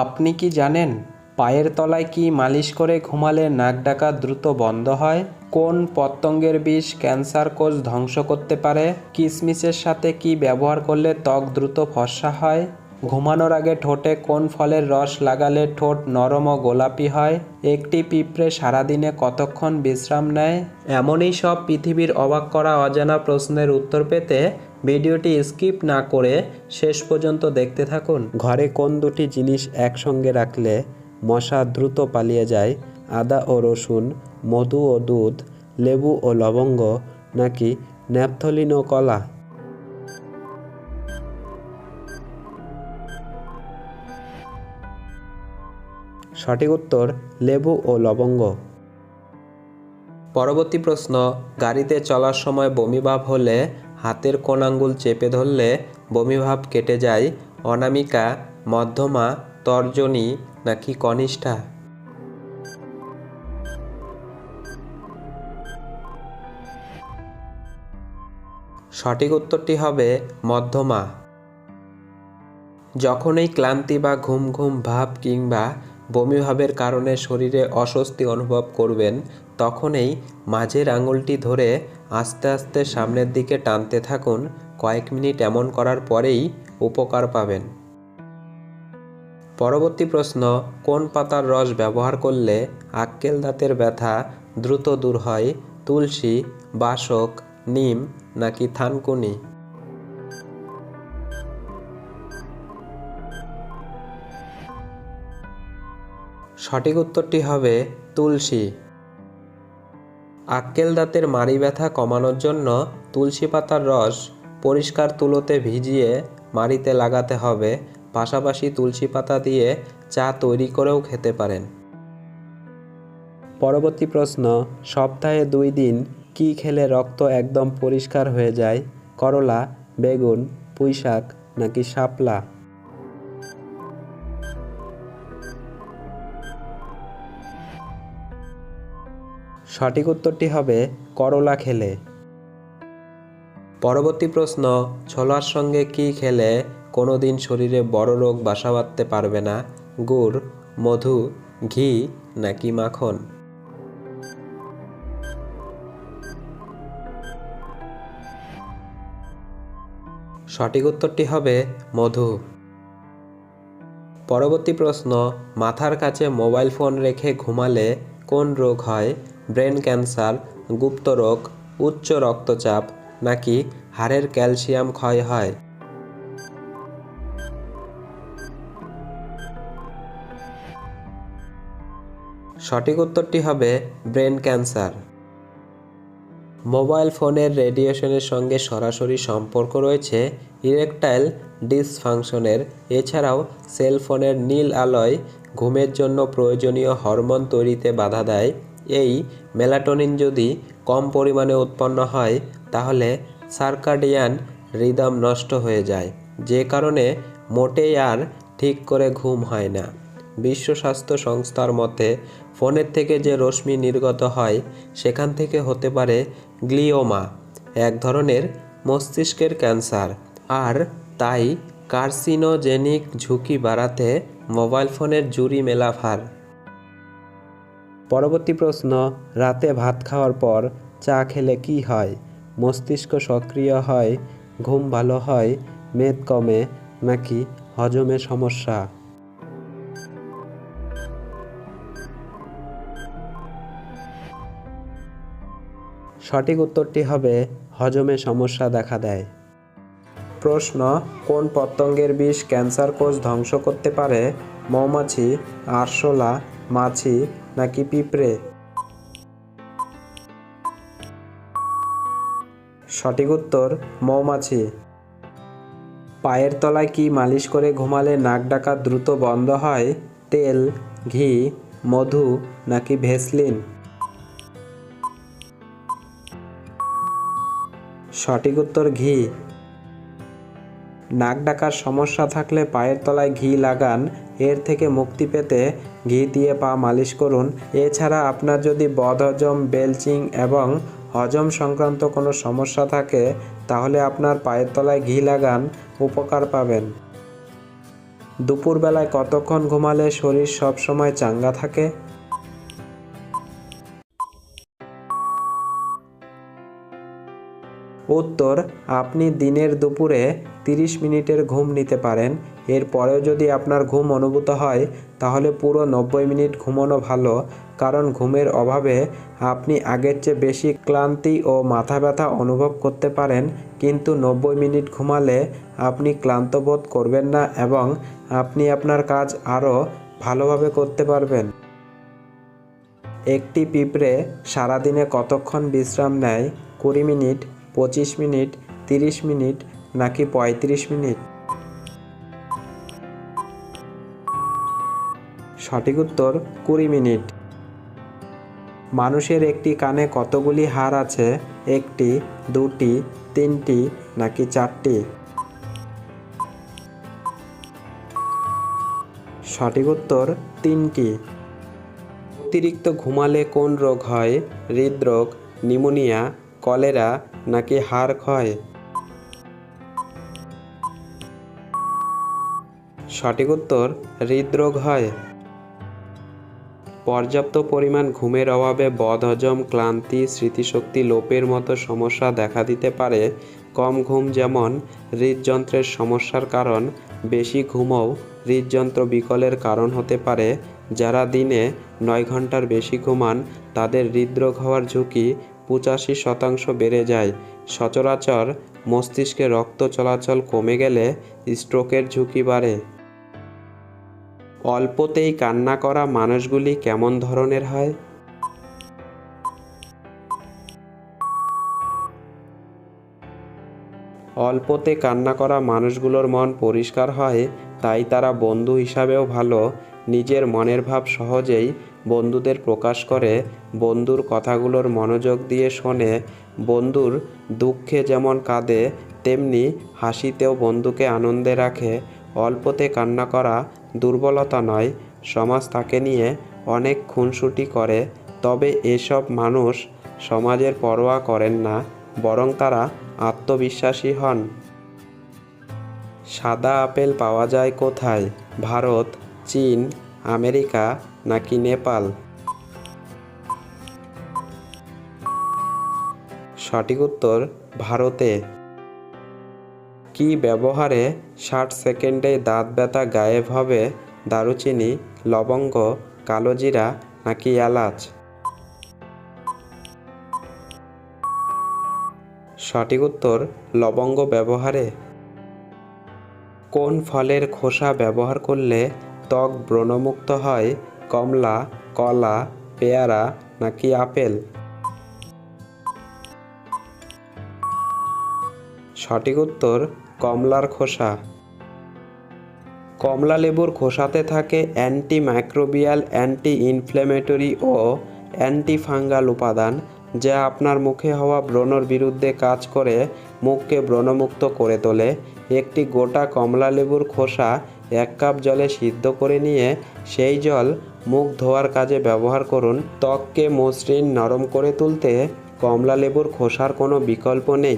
আপনি কি জানেন পায়ের তলায় কি মালিশ করে ঘুমালে নাক ডাকা দ্রুত বন্ধ হয়? কোন পতঙ্গের বিষ ক্যান্সার কোষ ধ্বংস করতে পারে? কিশমিশের সাথে কি ব্যবহার করলে ত্বক দ্রুত ফর্সা হয়? ঘুমানোর আগে ঠোঁটে কোন ফলের রস লাগালে ঠোঁট নরম ও গোলাপি হয়? একটি পিঁপড়ে সারাদিনে কতক্ষণ বিশ্রাম নেয়? এমনই সব পৃথিবীর অবাক করা অজানা প্রশ্নের উত্তর পেতে ভিডিওটি স্কিপ না করে শেষ পর্যন্ত দেখতে থাকুন। ঘরে কোন দুটি জিনিস একসঙ্গে রাখলে মশা দ্রুত পালিয়ে যায়, আদা ও রসুন, মধু ও দুধ, লেবু ও লবঙ্গ, নাকি ন্যাপথলিন ও কলা? সঠিক উত্তর, লেবু ও লবঙ্গ। পরবর্তী প্রশ্ন, গাড়িতে চলার সময় বমিভাব হলে হাতের কোন আঙ্গুল চেপে ধরলে বমিভাব কেটে যায় অনামিকা, মধ্যমা, তর্জনী নাকি কনিষ্ঠা। সঠিক উত্তরটি হবে মধ্যমা। যখনই ক্লান্তি বা ঘুম ঘুম ভাব কিংবা বমিভাবের কারণে শরীরে অস্বস্তি অনুভব করবেন তখনই মাঝের আঙুলটি ধরে আস্তে আস্তে সামনের দিকে টানতে থাকুন, কয়েক মিনিট এমন করার পরেই উপকার পাবেন। পরবর্তী প্রশ্ন, কোন পাতার রস ব্যবহার করলে আক্কেল দাঁতের ব্যথা দ্রুত দূর হয়, তুলসী, বাসক, নিম নাকি থানকুনি? সঠিক উত্তরটি হবে তুলসী। আক্কেল দাঁতের মাড়ি ব্যথা কমানোর জন্য তুলসী পাতার রস পরিষ্কার তুলোতে ভিজিয়ে মাড়িতে লাগাতে হবে, পাশাপাশি তুলসী পাতা দিয়ে চা তৈরি করেও খেতে পারেন। পরবর্তী প্রশ্ন, সপ্তাহে দুই দিন কি খেলে রক্ত একদম পরিষ্কার হয়ে যায়? করলা, বেগুন, পুঁইশাক নাকি শাপলা? সঠিক উত্তরটি হবে করলা খেলে। পরবর্তী প্রশ্ন, ছোলার সঙ্গে কি খেলে কোনো দিন শরীরে বড় রোগ বাসা বাঁধতে পারবে না? গুড়, মধু, ঘি নাকি মাখন? সঠিক উত্তরটি হবে মধু। পরবর্তী প্রশ্ন, মাথার কাছে মোবাইল ফোন রেখে ঘুমালে কোন রোগ হয়? ব্রেন ক্যান্সার, গুপ্ত রোগ, উচ্চ রক্তচাপ নাকি হাড়ের ক্যালসিয়াম ক্ষয় হয়? সঠিক উত্তরটি হবে ব্রেন ক্যান্সার। মোবাইল ফোনের রেডিয়েশনের সঙ্গে সরাসরি সম্পর্ক রয়েছে ইরেকটাইল ডিসফাংশনের। এছাড়াও সেল ফোনের নীল আলোয় ঘুমের জন্য প্রয়োজনীয় হরমোন তৈরিতে বাধা দেয় এই মেলাটোনিন যদি কম পরিমাণে উৎপন্ন হয়, তাহলে সার্কাডিয়ান রিদম নষ্ট হয়ে যায়, যে কারণে মোটেই আর ঠিক করে ঘুম হয় না। বিশ্ব স্বাস্থ্য সংস্থার মতে, ফোনের থেকে যে রশ্মি নির্গত হয়, সেখান থেকে হতে পারে গ্লিওমা, এক ধরনের মস্তিষ্কের ক্যান্সার। আর তাই কার্সিনোজেনিক ঝুঁকি বাড়াতে মোবাইল ফোনের জুরি মেলাফার পরবর্তী প্রশ্ন, রাতে ভাত খাওয়ার পর চা খেলে কি হয়? মস্তিষ্ক সক্রিয় হয়, ঘুম ভালো হয়, মেদ কমে নাকি হজমে সমস্যা? সঠিক উত্তরটি হবে, হজমে সমস্যা দেখা দেয়। প্রশ্ন, কোন পতঙ্গের বিষ ক্যান্সার কোষ ধ্বংস করতে পারে? মৌমাছি, আরশোলা, মাছি নাকি পিঁপড়ে? সঠিক উত্তর, মৌমাছি। পায়ের তলায় কি মালিশ করে ঘুমালে নাক ডাকা দ্রুত বন্ধ হয়? তেল, ঘি, মধু নাকি ভেসলিন? সঠিক উত্তর, ঘি। নাক ডাকার সমস্যা থাকলে পায়ের তলায় ঘি লাগান এর থেকে মুক্তি পেতে ঘি দিয়ে পা মালিশ করুন। এছাড়া আপনার যদি বদহজম বেলচিং এবং হজম সংক্রান্ত কোনো সমস্যা থাকে, তাহলে আপনার পায়ের তলায় ঘি লাগান, উপকার পাবেন। দুপুরবেলায় কতক্ষণ ঘুমালে শরীর সবসময় চাঙ্গা থাকে? উত্তর, আপনি দিনের দুপুরে 30 মিনিটের ঘুম নিতে পারেন। এরপরেও যদি আপনার ঘুম অনুভূত হয়, তাহলে পুরো নব্বই মিনিট ঘুমানো ভালো, কারণ ঘুমের অভাবে আপনি আগের চেয়ে বেশি ক্লান্তি ও মাথা ব্যথা অনুভব করতে পারেন। কিন্তু নব্বই মিনিট ঘুমালে আপনি ক্লান্ত বোধ করবেন না এবং আপনি আপনার কাজ আরও ভালোভাবে করতে পারবেন। একটি পিঁপড়ে সারাদিনে কতক্ষণ বিশ্রাম নেয়? কুড়ি মিনিট পঁচিশ মিনিট, তিরিশ মিনিট নাকি পঁয়ত্রিশ মিনিট? সঠিক উত্তর, কুড়ি মিনিট। মানুষের একটি কানে কতগুলি হার আছে? একটি, দুটি, তিনটি নাকি চারটি? সঠিক উত্তর, তিনটি। অতিরিক্ত ঘুমালে কোন রোগ হয়? হৃদরোগ নিউমোনিয়া কলেরা নাকি হাড় ক্ষয়? সঠিক উত্তর, হৃদরোগ হয়। পর্যাপ্ত পরিমাণ ঘুমের অভাবে বদহজম, ক্লান্তি, স্মৃতিশক্তি, লোপের মতো সমস্যা দেখা দিতে পারে। কম ঘুম যেমন হৃদযন্ত্রের সমস্যার কারণ, বেশি ঘুমও হৃদযন্ত্র বিকলের কারণ হতে পারে। যারা দিনে নয় ঘণ্টার বেশি ঘুমান, তাদের হৃদরোগ হওয়ার ঝুঁকি পঁচাশি শতাংশ বেড়ে যায়। সচরাচর মস্তিষ্কে রক্ত চলাচল কমে গেলে স্ট্রোকের ঝুঁকি বাড়ে। অল্পতেই কান্না করা মানুষগুলি কেমন ধরনের হয়? অল্পতে কান্না করা মানুষগুলোর মন পরিষ্কার হয়, তাই তারা বন্ধু হিসাবেও ভালো। নিজের মনের ভাব সহজেই বন্ধুদের প্রকাশ করে, বন্ধুর কথাগুলোর মনোযোগ দিয়ে শোনে, বন্ধুর দুঃখে যেমন কাঁদে, তেমনি হাসিতেও বন্ধুকে আনন্দে রাখে। অল্পতে কান্না করা দুর্বলতা নয়, সমাজ তাকে নিয়ে অনেক খুনসুটি করে, তবে এসব মানুষ সমাজের পরোয়া করেন না, বরং তারা আত্মবিশ্বাসী হন। সাদা আপেল পাওয়া যায় কোথায়? ভারত চীন, আমেরিকা নাকি নেপাল? সঠিক উত্তর, ভারতে। কি ব্যবহারে ষাট সেকেন্ডে দাঁত ব্যথা গায়েব হবে? দারুচিনি, লবঙ্গ, কালোজিরা নাকি এলাচ? সঠিক উত্তর, লবঙ্গ ব্যবহারে। কোন ফলের খোসা ব্যবহার করলে ত্বক ব্রণমুক্ত হয়, কমলা, কলা, পেয়ারা নাকি আপেল? সঠিক উত্তর, কমলার খোসা। কমলা লেবুর খোসাতে থাকে অ্যান্টি মাইক্রোবিয়াল অ্যান্টি ইনফ্ল্যামেটরি ও অ্যান্টি ফাঙ্গাল উপাদান, যা আপনার মুখে হওয়া ব্রণর বিরুদ্ধে কাজ করে, মুখকে ব্রণমুক্ত করে তোলে। একটি গোটা কমলা লেবুর খোসা এক কাপ জলে সিদ্ধ করে নিয়ে সেই জল মুখ ধোয়ার কাজে ব্যবহার করুন। ত্বককে মসৃণ নরম করে তুলতে কমলা লেবুর খোসার কোনো বিকল্প নেই।